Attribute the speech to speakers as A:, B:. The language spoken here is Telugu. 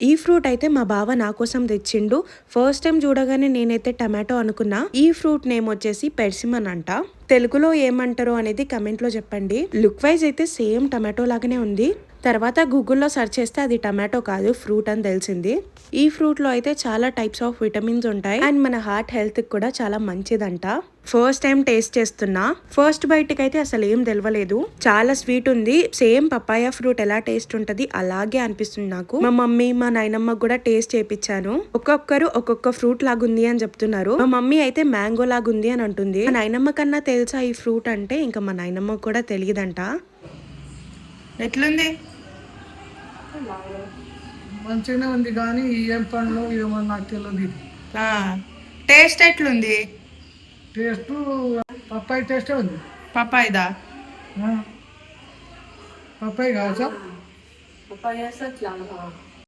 A: ఈ ఫ్రూట్ అయితే మా బావ నా కోసం తెచ్చిండు. ఫస్ట్ టైం చూడగానే నేనైతే టమాటో అనుకున్నా. ఈ ఫ్రూట్ నేమ్ వచ్చేసి పెర్సిమన్ అంట. తెలుగులో ఏమంటారో అనేది కమెంట్లో చెప్పండి. లుక్ వైజ్ అయితే సేమ్ టమాటో లాగానే ఉంది. తర్వాత గూగుల్లో సెర్చ్ చేస్తే అది టమాటో కాదు ఫ్రూట్ అని తెలిసింది. ఈ ఫ్రూట్లో అయితే చాలా టైప్స్ ఆఫ్ విటమిన్స్ ఉంటాయి. అండ్ మన హార్ట్ హెల్త్ కూడా చాలా మంచిదంట. ఫస్ట్ టైం టేస్ట్ చేస్తున్నా. ఫస్ట్ బయటకి అయితే అసలు ఏం తెలియలేదు చాలా స్వీట్ ఉంది. సేమ్ పపాయ ఫ్రూట్ ఎలా టేస్ట్ ఉంటది అలాగే అనిపిస్తుంది నాకు. మా మమ్మీ మా నాయనమ్మ కూడా టేస్ట్ చేపించాను ఒక్కొక్కరు ఒక్కొక్క ఫ్రూట్ లాగుంది అని చెప్తున్నారు. మా మమ్మీ అయితే మ్యాంగో లాగుంది అని అంటుంది. మా నాయనమ్మ కన్నా తెలుసా ఈ ఫ్రూట్ అంటే? ఇంకా మా నాయనమ్మ కూడా తెలియదంట. ఎట్లుంది?
B: మంచిగానే ఉంది కానీ ఏం పండ్లు ఏమో నాకు తెలియదు
A: టేస్ట్ ఎట్లుంది?
B: టేస్ట్ పప్పాయి టేస్టే ఉంది.
A: పపాయిదా
B: ఆ. పప్పాయి కాదు సార్